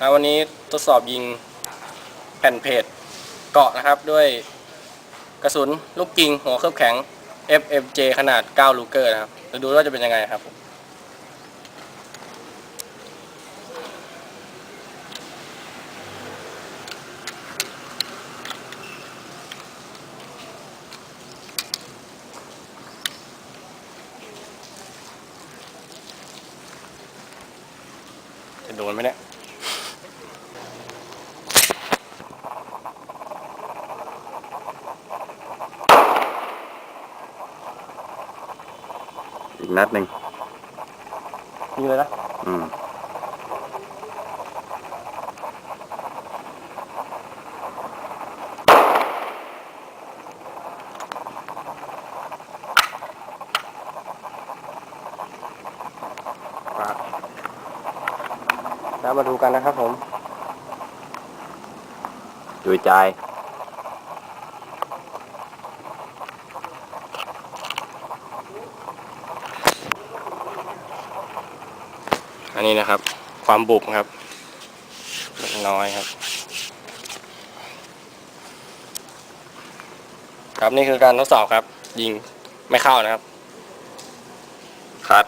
นะวันนี้ทดสอบยิงแผ่นเพจเกาะนะครับด้วยกระสุนลูกกิงหัวเคลือบแข็ง FMJ ขนาด 9 ลูเกอร์นะครับจะดูว่าจะเป็นยังไงครับจะโดนไหมเนี่ย อีกนัดหนึ่งยิงเลยนะอืมฝากแล้วมาดูกันนะครับผม ดูใจ อันนี้นะครับ ความบุบครับน้อยครับ ครับนี่คือการทดสอบครับ ยิงไม่เข้านะครับ ครับ